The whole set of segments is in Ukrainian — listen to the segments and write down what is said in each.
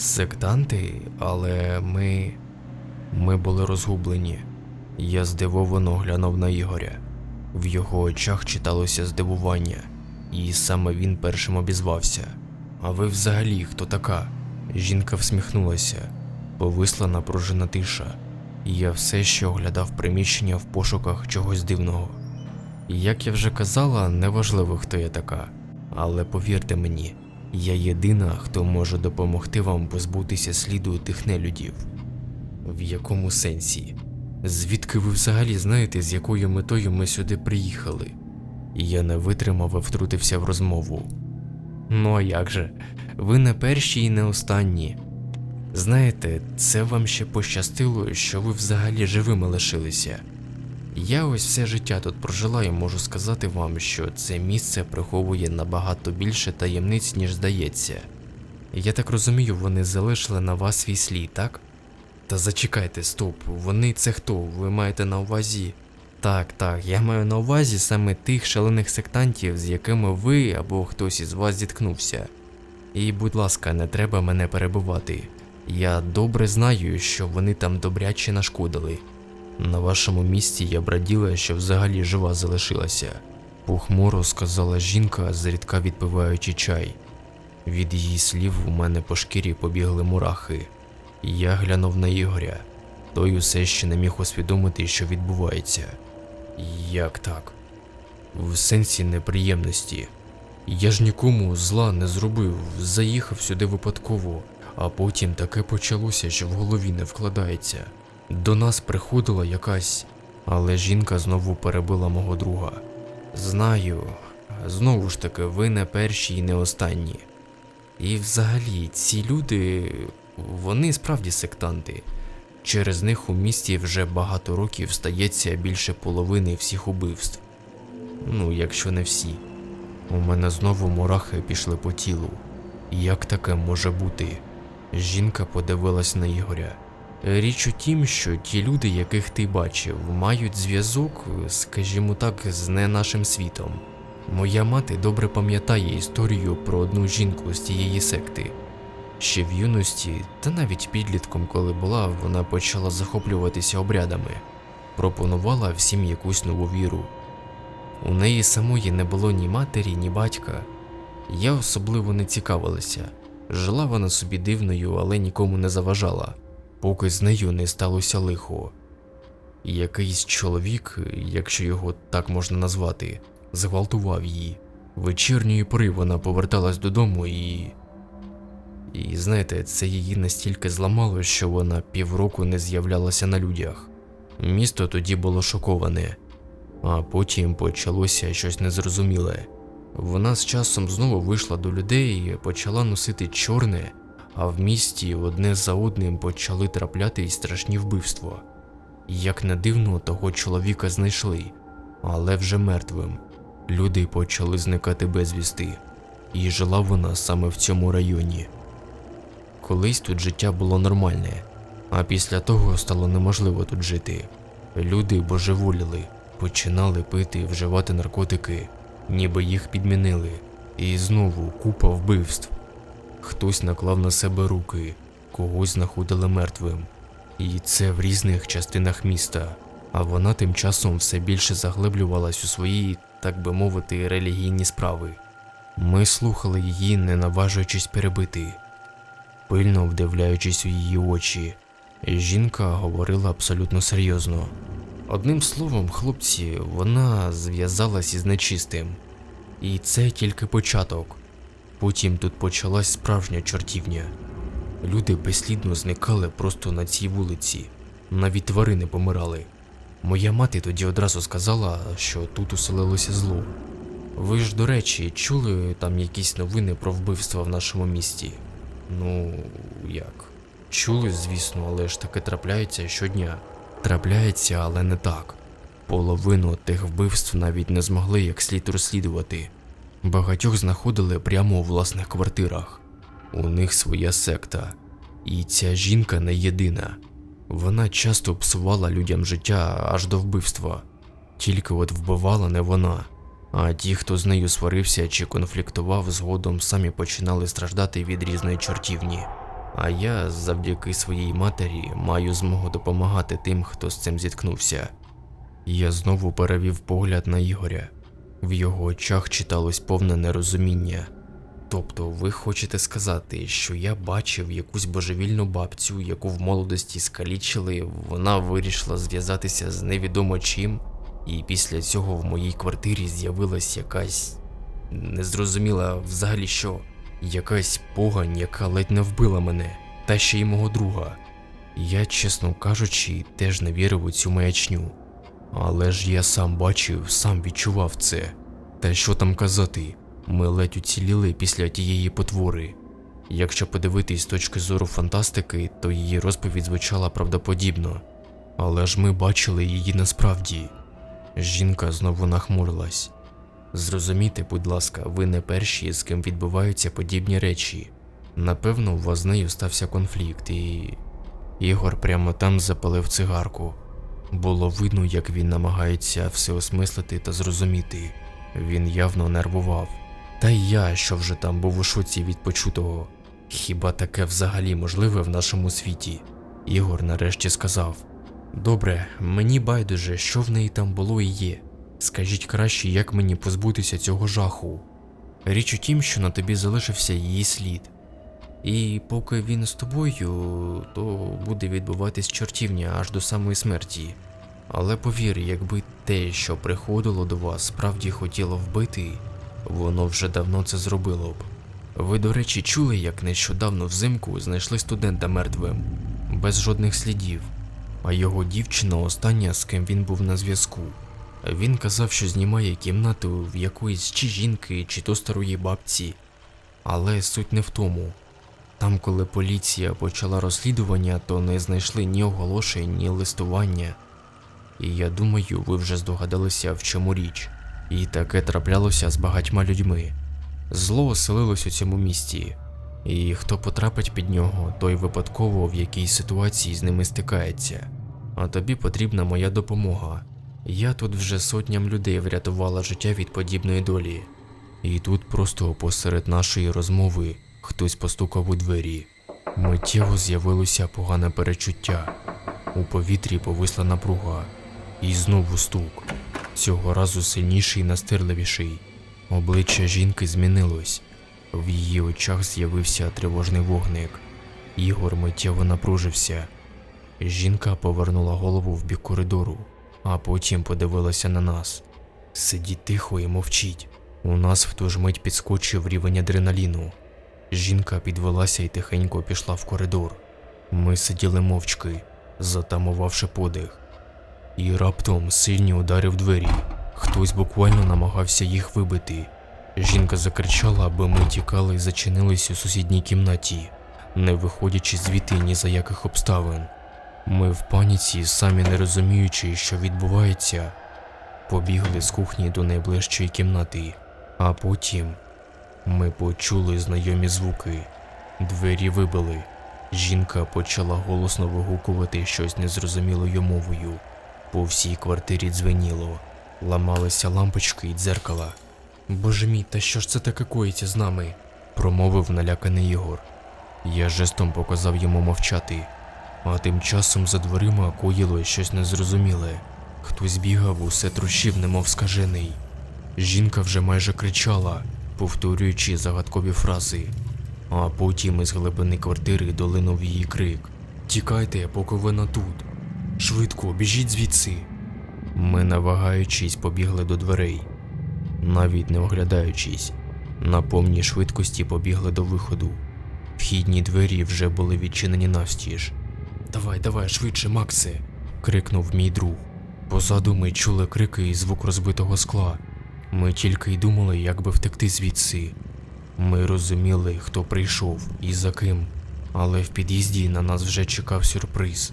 Сектанти, але ми. Ми були розгублені. Я здивовано глянув на Ігоря. В його очах читалося здивування, і саме він першим обізвався. А ви взагалі хто така? Жінка всміхнулася, повисла напружена тиша, і я все ще оглядав приміщення в пошуках чогось дивного. Як я вже казала, неважливо, хто я така, але повірте мені, я єдина, хто може допомогти вам позбутися сліду тих нелюдів. В якому сенсі? Звідки ви взагалі знаєте, з якою метою ми сюди приїхали? Я не витримав і втрутився в розмову. Ну а як же? Ви не перші і не останні. Знаєте, це вам ще пощастило, що ви взагалі живими лишилися. Я ось все життя тут прожила і можу сказати вам, що це місце приховує набагато більше таємниць, ніж здається. Я так розумію, вони залишили на вас свій слід, так? Та зачекайте, стоп, вони це хто? Ви маєте на увазі? Так, так, я маю на увазі саме тих шалених сектантів, з якими ви або хтось із вас зіткнувся. І, будь ласка, не треба мене перебувати. Я добре знаю, що вони там добряче нашкодили. На вашому місці я б раділа, що взагалі жива залишилася. Похмуро сказала жінка, зрідка відпиваючи чай. Від її слів у мене по шкірі побігли мурахи. Я глянув на Ігоря. Той усе ще не міг усвідомити, що відбувається. Як так? В сенсі неприємності. Я ж нікому зла не зробив, заїхав сюди випадково, а потім таке почалося, що в голові не вкладається. До нас приходила якась, але жінка знову перебила мого друга. Знаю, знову ж таки, ви не перші і не останні. І взагалі, ці люди, вони справді сектанти. Через них у місті вже багато років стається більше половини всіх убивств. Ну, якщо не всі. У мене знову мурахи пішли по тілу. Як таке може бути? Жінка подивилась на Ігоря. Річ у тім, що ті люди, яких ти бачив, мають зв'язок, скажімо так, з не нашим світом. Моя мати добре пам'ятає історію про одну жінку з тієї секти. Ще в юності, та навіть підлітком, коли була, вона почала захоплюватися обрядами, пропонувала всім якусь нову віру. У неї самої не було ні матері, ні батька. Я особливо не цікавилася. Жила вона собі дивною, але нікому не заважала, поки з нею не сталося лихо. Якийсь чоловік, якщо його так можна назвати, зґвалтував її. Вечірньої пори вона поверталась додому і. І знаєте, це її настільки зламало, що вона півроку не з'являлася на людях. Місто тоді було шоковане, а потім почалося щось незрозуміле. Вона з часом знову вийшла до людей і почала носити чорне, а в місті одне за одним почали траплятись страшні вбивства. Як не дивно, того чоловіка знайшли, але вже мертвим. Люди почали зникати безвісти, і жила вона саме в цьому районі. Колись тут життя було нормальне, а після того стало неможливо тут жити. Люди божеволіли, починали пити і вживати наркотики, ніби їх підмінили. І знову купа вбивств. Хтось наклав на себе руки, когось знаходили мертвим. І це в різних частинах міста. А вона тим часом все більше заглиблювалась у свої, так би мовити, релігійні справи. Ми слухали її, не наважуючись перебити пильно вдивляючись у її очі. Жінка говорила абсолютно серйозно. Одним словом, хлопці, вона зв'язалась із нечистим. І це тільки початок. Потім тут почалась справжня чортівня. Люди безслідно зникали просто на цій вулиці, навіть тварини помирали. Моя мати тоді одразу сказала, що тут уселилося зло. Ви ж, до речі, чули там якісь новини про вбивства в нашому місті? Ну, як? Чули, звісно, але ж таке трапляється щодня. Трапляється, але не так. Половину тих вбивств навіть не змогли як слід розслідувати. Багатьох знаходили прямо у власних квартирах. У них своя секта. І ця жінка не єдина. Вона часто псувала людям життя аж до вбивства. Тільки от вбивала не вона. А ті, хто з нею сварився чи конфліктував, згодом самі починали страждати від різної чортівні. А я завдяки своїй матері маю змогу допомагати тим, хто з цим зіткнувся. Я знову перевів погляд на Ігоря. В його очах читалось повне нерозуміння. Тобто, ви хочете сказати, що я бачив якусь божевільну бабцю, яку в молодості скалічили, вона вирішила зв'язатися з невідомо чим, і після цього в моїй квартирі з'явилась якась незрозуміла взагалі що, якась погань, яка ледь не вбила мене, та ще й мого друга. Я, чесно кажучи, теж не вірив у цю маячню. Але ж я сам бачив, сам відчував це. Та що там казати, ми ледь уціліли після тієї потвори. Якщо подивитись з точки зору фантастики, то її розповідь звучала правдоподібно. Але ж ми бачили її насправді. Жінка знову нахмурилась. Зрозумійте, будь ласка, ви не перші, з ким відбуваються подібні речі. Напевно, у вас з нею стався конфлікт, і. Ігор прямо там запалив цигарку. Було видно, як він намагається все осмислити та зрозуміти. Він явно нервував. Та й я, що вже там був у шоці від почутого. Хіба таке взагалі можливе в нашому світі? Ігор нарешті сказав: Добре, мені байдуже, що в неї там було і є. Скажіть краще, як мені позбутися цього жаху. Річ у тім, що на тобі залишився її слід. І поки він з тобою, то буде відбуватись чортівня аж до самої смерті. Але повір, якби те, що приходило до вас, справді хотіло вбити, воно вже давно це зробило б. Ви, до речі, чули, як нещодавно взимку знайшли студента мертвим, без жодних слідів, а його дівчина остання, з ким він був на зв'язку. Він казав, що знімає кімнату в якоїсь чи жінки, чи то старої бабці. Але суть не в тому. Там, коли поліція почала розслідування, то не знайшли ні оголошень, ні листування. І я думаю, ви вже здогадалися, в чому річ. І таке траплялося з багатьма людьми. Зло оселилось у цьому місті, і хто потрапить під нього, той випадково в якійсь ситуації з ними стикається. А тобі потрібна моя допомога. Я тут вже сотням людей врятувала життя від подібної долі. І тут просто посеред нашої розмови хтось постукав у двері. Миттєво з'явилося погане перечуття. У повітрі повисла напруга. І знову стук. Цього разу сильніший і настирливіший. Обличчя жінки змінилось. В її очах з'явився тривожний вогник. Ігор миттєво напружився. Жінка повернула голову в бік коридору, а потім подивилася на нас. Сидіть тихо і мовчіть. У нас в ту ж мить підскочив рівень адреналіну. Жінка підвелася і тихенько пішла в коридор. Ми сиділи мовчки, затамувавши подих. І раптом сильні удари в двері. Хтось буквально намагався їх вибити. Жінка закричала, аби ми тікали і зачинились у сусідній кімнаті, не виходячи звідти ні за яких обставин. Ми в паніці, самі не розуміючи, що відбувається, побігли з кухні до найближчої кімнати, а потім ми почули знайомі звуки. Двері вибили. Жінка почала голосно вигукувати щось незрозумілою мовою. По всій квартирі дзвеніло, ламалися лампочки і дзеркала. Боже мій, та що ж це таке коїться з нами? промовив наляканий Ігор. Я жестом показав йому мовчати, а тим часом за дверима коїло щось незрозуміле. Хтось бігав, усе трощив, немов скажений. Жінка вже майже кричала, повторюючи загадкові фрази. А потім із глибини квартири долинув її крик: Тікайте, поки вона тут. Швидко, біжіть звідси. Ми, навагаючись, побігли до дверей, навіть не оглядаючись, на повній швидкості побігли до виходу. Вхідні двері вже були відчинені навстіж. Давай, давай, швидше, Максе. крикнув мій друг. Позаду ми чули крики і звук розбитого скла. Ми тільки й думали, як би втекти звідси. Ми розуміли, хто прийшов і за ким, але в під'їзді на нас вже чекав сюрприз.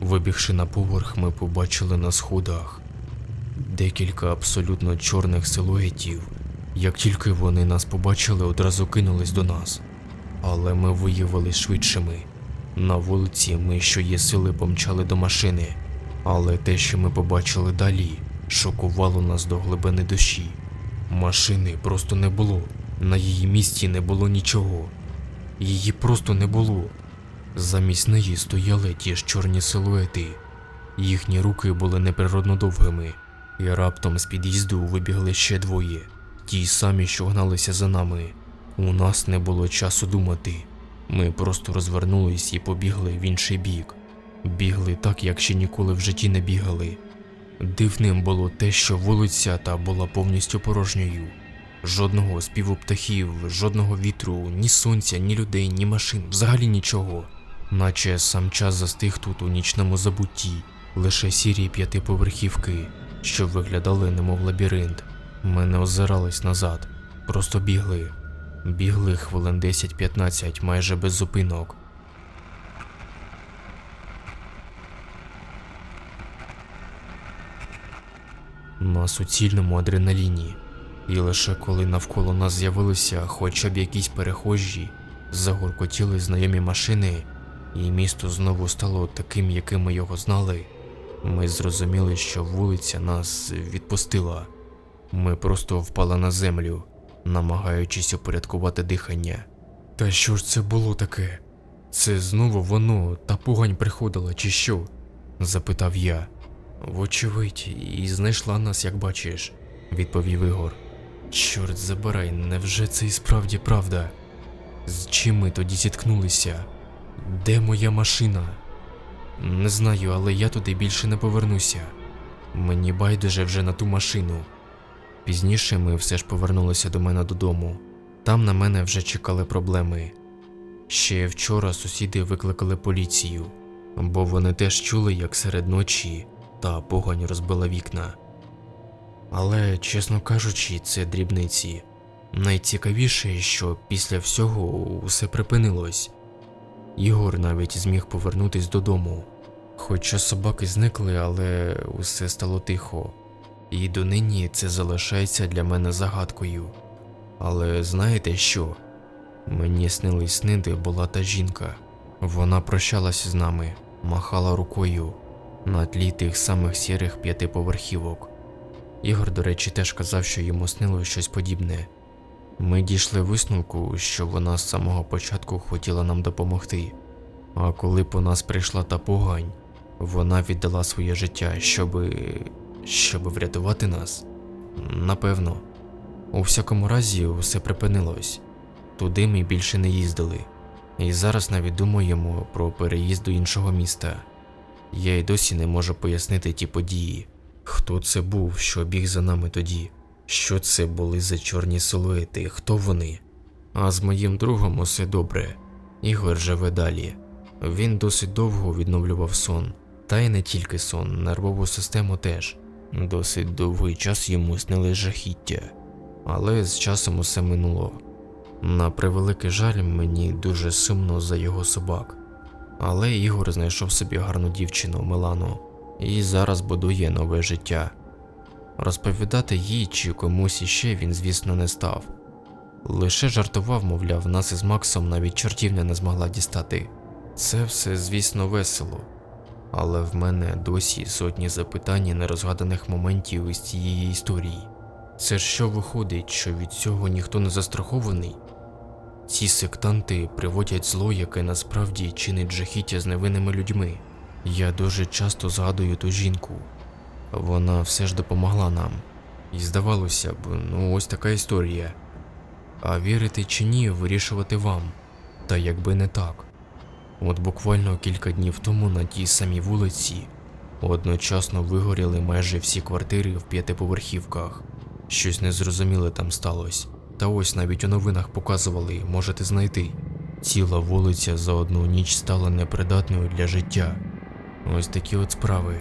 Вибігши на поверх, ми побачили на сходах декілька абсолютно чорних силуетів. Як тільки вони нас побачили, одразу кинулись до нас. Але ми виявились швидшими. На вулиці ми, що є сили, помчали до машини. Але те, що ми побачили далі, шокувало нас до глибини душі. Машини просто не було. На її місці не було нічого. Її просто не було. Замість неї стояли ті ж чорні силуети. Їхні руки були неприродно довгими, і раптом з під'їзду вибігли ще двоє, ті самі, що гналися за нами. У нас не було часу думати. Ми просто розвернулись і побігли в інший бік. Бігли так, як ще ніколи в житті не бігали. Дивним було те, що вулиця та була повністю порожньою. Жодного співу птахів, жодного вітру, ні сонця, ні людей, ні машин, взагалі нічого. Наче сам час застиг тут у нічному забутті, лише сірі п'ятиповерхівки, що виглядали немов лабіринт. Ми не озирались назад, просто бігли. Бігли хвилин 10-15 майже без зупинок. На суцільному адреналіні. І лише коли навколо нас з'явилися хоча б якісь перехожі, загоркотіли знайомі машини, і місто знову стало таким, яким ми його знали, ми зрозуміли, що вулиця нас відпустила. Ми просто впали на землю, намагаючись упорядкувати дихання. Та що ж це було таке? Це знову воно та погань приходила, чи що? запитав я. Вочевидь, і знайшла нас, як бачиш, відповів Ігор. Чорт забирай, невже це і справді правда? З чим ми тоді зіткнулися? Де моя машина? Не знаю, але я туди більше не повернуся. Мені байдуже вже на ту машину. Пізніше ми все ж повернулися до мене додому. Там на мене вже чекали проблеми. Ще вчора сусіди викликали поліцію, бо вони теж чули, як серед ночі та погонь розбила вікна. Але, чесно кажучи, це дрібниці. Найцікавіше, що після всього усе припинилось. Ігор навіть зміг повернутись додому. Хоча собаки зникли, але усе стало тихо. І донині це залишається для мене загадкою. Але знаєте що? Мені снились сни, де була та жінка. Вона прощалась з нами, махала рукою на тлі тих самих сірих п'ятиповерхівок. Ігор, до речі, теж казав, що йому снилось щось подібне. Ми дійшли висновку, що вона з самого початку хотіла нам допомогти. А коли по нас прийшла та погань, вона віддала своє життя, щоби. щоби врятувати нас. Напевно. У всякому разі, усе припинилось. Туди ми більше не їздили. І зараз навіть думаємо про переїзд до іншого міста. Я й досі не можу пояснити ті події. Хто це був, що біг за нами тоді? Що це були за чорні силуети? Хто вони? А з моїм другом усе добре. Ігор живе далі. Він досить довго відновлював сон, та й не тільки сон, нервову систему теж. Досить довгий час йому снили жахіття, але з часом усе минуло. На превеликий жаль, мені дуже сумно за його собак. Але Ігор знайшов собі гарну дівчину Милану і зараз будує нове життя. Розповідати їй чи комусь іще він, звісно, не став. Лише жартував, мовляв, нас із Максом навіть чортівня не змогла дістати. Це все, звісно, весело, але в мене досі сотні запитань і нерозгаданих моментів із цієї історії. Це ж що виходить, що від цього ніхто не застрахований? Ці сектанти приводять зло, яке насправді чинить жахіття з невинними людьми. Я дуже часто згадую ту жінку. Вона все ж допомогла нам. І здавалося б, ну ось така історія. А вірити чи ні, вирішувати вам. Та якби не так. От буквально кілька днів тому на тій самій вулиці одночасно вигоріли майже всі квартири в п'ятиповерхівках. Щось незрозуміле там сталося. Та ось навіть у новинах показували, можете знайти. Ціла вулиця за одну ніч стала непридатною для життя. Ось такі от справи.